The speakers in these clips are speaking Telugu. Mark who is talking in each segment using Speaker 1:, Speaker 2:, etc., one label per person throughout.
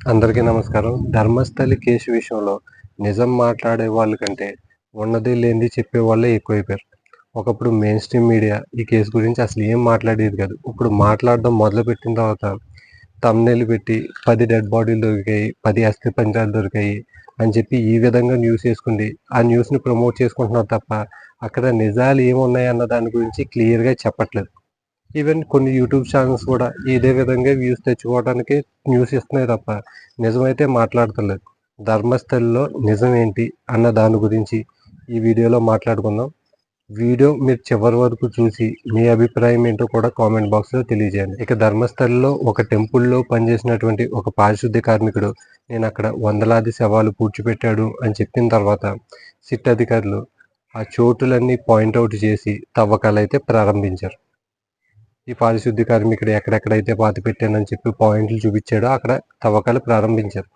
Speaker 1: అందరికీ నమస్కారం. ధర్మస్థలి కేసు విషయంలో నిజం మాట్లాడే వాళ్ళ కంటే ఉన్నది లేనిది చెప్పే వాళ్ళే ఎక్కువైపోయారు. ఒకప్పుడు మెయిన్ స్ట్రీమ్ మీడియా ఈ కేసు గురించి అసలు ఏం మాట్లాడేది కాదు. ఇప్పుడు మాట్లాడడం మొదలుపెట్టిన తర్వాత తమ్నెలు పెట్టి పది డెడ్ బాడీలు దొరికాయి పది అస్థి పంజాలు దొరికాయి అని చెప్పి ఈ విధంగా న్యూస్ చేసుకుంది ఆ న్యూస్ని ప్రమోట్ చేసుకుంటున్నారు తప్ప అక్కడ నిజాలు ఏమున్నాయి అన్న దాని గురించి క్లియర్గా చెప్పట్లేదు. ఈవెన్ కొన్ని యూట్యూబ్ ఛానల్స్ కూడా ఇదే విధంగా వ్యూస్ తెచ్చుకోవడానికి న్యూస్ ఇస్తున్నాయి తప్ప నిజమైతే మాట్లాడతలేదు. ధర్మస్థలిలో నిజం ఏంటి అన్న దాని గురించి ఈ వీడియోలో మాట్లాడుకుందాం. వీడియో మీరు చివరి వరకు చూసి మీ అభిప్రాయం ఏంటో కూడా కామెంట్ బాక్స్లో తెలియజేయండి. ఇక ధర్మస్థలిలో ఒక టెంపుల్లో పనిచేసినటువంటి ఒక పారిశుద్ధ్య కార్మికుడు నేను అక్కడ వందలాది శవాలు పూడ్చిపెట్టాడు అని చెప్పిన తర్వాత సిట్ అధికారులు ఆ చోటులన్నీ పాయింట్అవుట్ చేసి తవ్వకాలైతే ప్రారంభించారు. ఈ పారిశుద్ధ్య కార్మికుడు ఎక్కడెక్కడైతే పాతి పెట్టానని చెప్పి పాయింట్లు చూపించాడో అక్కడ తవ్వకాలు ప్రారంభించారు.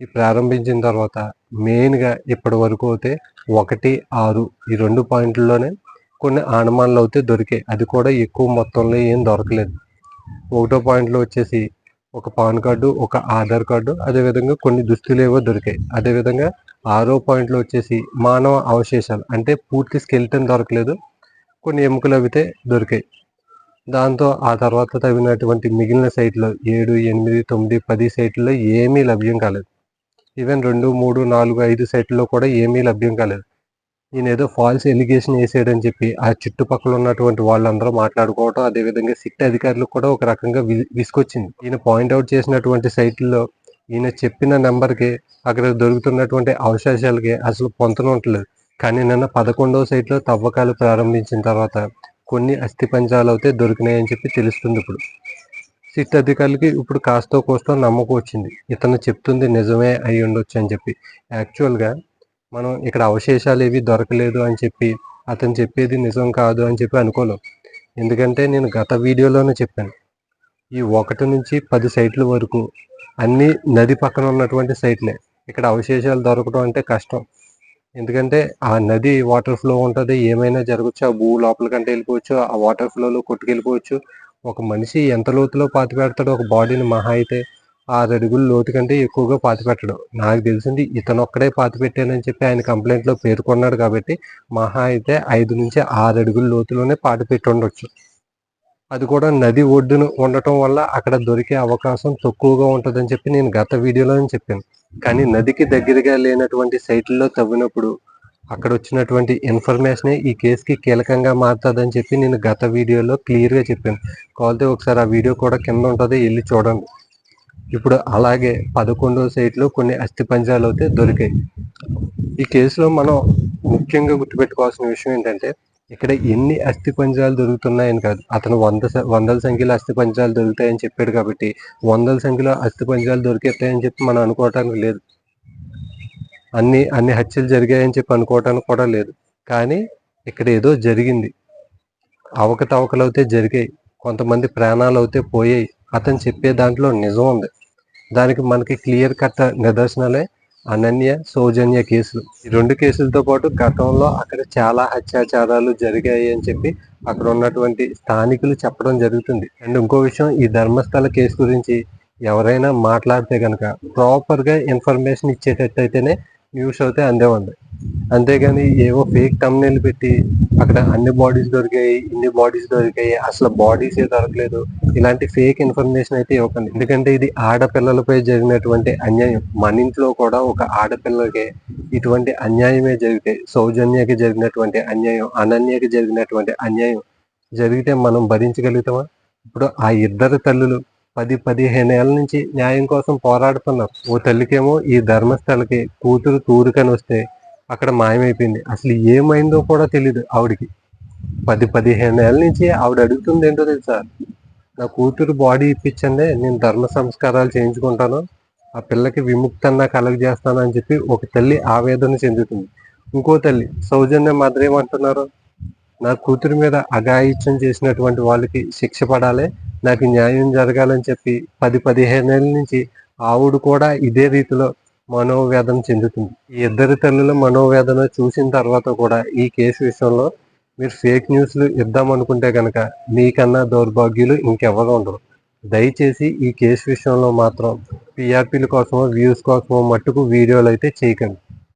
Speaker 1: ఈ ప్రారంభించిన తర్వాత మెయిన్గా ఇప్పటి వరకు అయితే ఒకటి ఆరు ఈ రెండు పాయింట్లలోనే కొన్ని అనుమానాలు అయితే దొరికాయి. అది కూడా ఎక్కువ మొత్తంలో ఏం దొరకలేదు. ఒకటో పాయింట్లో వచ్చేసి ఒక పాన్ కార్డు ఒక ఆధార్ కార్డు అదేవిధంగా కొన్ని దుస్తులు ఏవో దొరికాయి. అదేవిధంగా ఆరో పాయింట్లో వచ్చేసి మానవ అవశేషాలు అంటే పూర్తి స్కెల్టన్ దొరకలేదు. కొన్ని ఎముకలు అవితే దొరికాయి. దాంతో ఆ తర్వాత తవ్వినటువంటి మిగిలిన సైట్లో ఏడు ఎనిమిది తొమ్మిది పది సైట్లలో ఏమీ లభ్యం కాలేదు. ఈవెన్ రెండు మూడు నాలుగు ఐదు సైట్లలో కూడా ఏమీ లభ్యం కాలేదు. ఈయన ఏదో ఫాల్స్ ఎలిగేషన్ వేసాడని చెప్పి ఆ చుట్టుపక్కల ఉన్నటువంటి వాళ్ళందరూ మాట్లాడుకోవటం అదేవిధంగా సిట్ అధికారులకు కూడా ఒక రకంగా వి- విసుకొచ్చింది ఈయన పాయింట్అవుట్ చేసినటువంటి సైట్లలో ఈయన చెప్పిన నెంబర్కి అక్కడ దొరుకుతున్నటువంటి అవశేషాలకి అసలు పొంతన ఉండలేదు. కానీ నిన్న పదకొండవ సైట్లో తవ్వకాలు ప్రారంభించిన తర్వాత కొన్ని అస్థిపంజాలు అయితే దొరికినాయని చెప్పి తెలుస్తుంది ఇప్పుడు. సిట్ అధికారులకి ఇప్పుడు కాస్తో కోస్తో నమ్మకం వచ్చింది. ఇతను చెప్తుంది నిజమే అయి ఉండొచ్చు అని చెప్పి. యాక్చువల్గా మనం ఇక్కడ అవశేషాలు ఏవి దొరకలేదు అని చెప్పి అతను చెప్పేది నిజం కాదు అని చెప్పి అనుకోలేం. ఎందుకంటే నేను గత వీడియోలోనే చెప్పాను. ఈ ఒకటి నుంచి పది సైట్ల వరకు అన్ని నది పక్కన ఉన్నటువంటి సైట్లే. ఇక్కడ అవశేషాలు దొరకడం అంటే కష్టం. ఎందుకంటే ఆ నది వాటర్ ఫ్లో ఉంటుంది. ఏమైనా జరగచ్చు ఆ భూ లోపలికంటే వెళ్ళిపోవచ్చు ఆ వాటర్ ఫ్లోలో కొట్టుకెళ్ళిపోవచ్చు. ఒక మనిషి ఎంత లోతులో పాతి పెడతాడో ఒక బాడీని మహా అయితే ఆరు అడుగుల లోతు కంటే ఎక్కువగా పాతి పెట్టడం. నాకు తెలిసింది ఇతను ఒక్కడే పాతి పెట్టానని చెప్పి ఆయన కంప్లైంట్లో పేర్కొన్నాడు కాబట్టి మహా అయితే ఐదు నుంచి ఆరు అడుగుల లోతులోనే పాతి పెట్టి ఉండొచ్చు అది కూడా నది ఒడ్డున ఉండటం వల్ల అక్కడ దొరికే అవకాశం తక్కువగా ఉంటుందని చెప్పి నేను గత వీడియోలో చెప్పాను. కానీ నదికి దగ్గరగా లేనటువంటి సైట్లలో తవ్వినప్పుడు అక్కడ వచ్చినటువంటి ఇన్ఫర్మేషనే ఈ కేసుకి కీలకంగా మారుతుందని చెప్పి నేను గత వీడియోలో క్లియర్గా చెప్పాను. కావాలంటే ఒకసారి ఆ వీడియో కూడా కింద ఉంటుంది వెళ్ళి చూడండి. ఇప్పుడు అలాగే పదకొండవ సైట్లో కొన్ని అస్థిపంజాలు అయితే దొరికాయి. ఈ కేసులో మనం ముఖ్యంగా గుర్తుపెట్టుకోవాల్సిన విషయం ఏంటంటే ఇక్కడ ఎన్ని అస్థి పంజాలు దొరుకుతున్నాయని కాదు. అతను వంద వందల సంఖ్యలో అస్థి పంజాలు దొరుకుతాయని చెప్పాడు కాబట్టి వందల సంఖ్యలో అస్థి పంజాలు దొరికేస్తాయని చెప్పి మనం అనుకోవటానికి లేదు. అన్ని అన్ని హత్యలు జరిగాయని చెప్పి అనుకోవటానికి కూడా లేదు. కానీ ఇక్కడ ఏదో జరిగింది. అవకతవకలు అయితే జరిగాయి. కొంతమంది ప్రాణాలు అయితే పోయాయి. అతను చెప్పే దాంట్లో నిజం ఉంది. దానికి మనకి క్లియర్ కట్ నిదర్శనాలే అనన్య సౌజన్య కేసులు. ఈ రెండు కేసులతో పాటు గతంలో అక్కడ చాలా అత్యాచారాలు జరిగాయి అని చెప్పి అక్కడ ఉన్నటువంటి స్థానికులు చెప్పడం జరుగుతుంది. అండ్ ఇంకో విషయం ఈ ధర్మస్థల కేసు గురించి ఎవరైనా మాట్లాడితే కనుక ప్రాపర్గా ఇన్ఫర్మేషన్ ఇచ్చేటట్టయితేనే న్యూస్ అయితే అందేవండి. అంతేగాని ఏవో ఫేక్ తమ్నేలు పెట్టి అక్కడ అన్ని బాడీస్ దొరికాయి ఇన్ని బాడీస్ దొరికాయి అసలు బాడీస్ ఏ దొరకలేదు. ఇలాంటి ఫేక్ ఇన్ఫర్మేషన్ అయితే ఇవ్వకండి. ఎందుకంటే ఇది ఆడపిల్లలపై జరిగినటువంటి అన్యాయం. మన ఇంట్లో కూడా ఒక ఆడపిల్లకి ఇటువంటి అన్యాయమే జరిగితే సౌజన్యకి జరిగినటువంటి అన్యాయం అనన్యకి జరిగినటువంటి అన్యాయం జరిగితే మనం భరించగలుగుతామా? ఇప్పుడు ఆ ఇద్దరు తల్లులు పది పదిహేను ఏళ్ళ నుంచి న్యాయం కోసం పోరాడుతున్నారు. ఓ తల్లికేమో ఈ ధర్మస్థలకి కూతురు తూరుకని వస్తే అక్కడ మాయమైపోయింది. అసలు ఏమైందో కూడా తెలియదు ఆవిడకి. పది పదిహేను ఏళ్ళ నుంచి ఆవిడ అడుగుతుంది ఏంటో తెలుసా? నా కూతురు బాడీ ఇప్పించండి నేను ధర్మ సంస్కారాలు చేయించుకుంటాను. ఆ పిల్లకి విముక్తన్నా కలగజేస్తాను అని చెప్పి ఒక తల్లి ఆవేదన చెందుతుంది. ఇంకో తల్లి సౌజన్య మాదిరి ఏమంటున్నారు? నా కూతురి మీద అఘాయిత్యం చేసినటువంటి వాళ్ళకి శిక్ష పడాలి నాకు న్యాయం జరగాలని చెప్పి పది పదిహేను ఏళ్ళ నుంచి ఆవుడు కూడా ఇదే రీతిలో మనోవేదన చెందుతుంది. ఈ ఇద్దరు తల్లుల మనోవేదన చూసిన తర్వాత కూడా ఈ కేసు విషయంలో మీరు ఫేక్ న్యూస్లు ఇద్దాం అనుకుంటే కనుక మీకన్నా దౌర్భాగ్యులు ఇంకెవరు ఉండరు. దయచేసి ఈ కేసు విషయంలో మాత్రం పీఆర్పీల కోసమో వ్యూస్ కోసమో మట్టుకు వీడియోలు అయితే చేయకండి.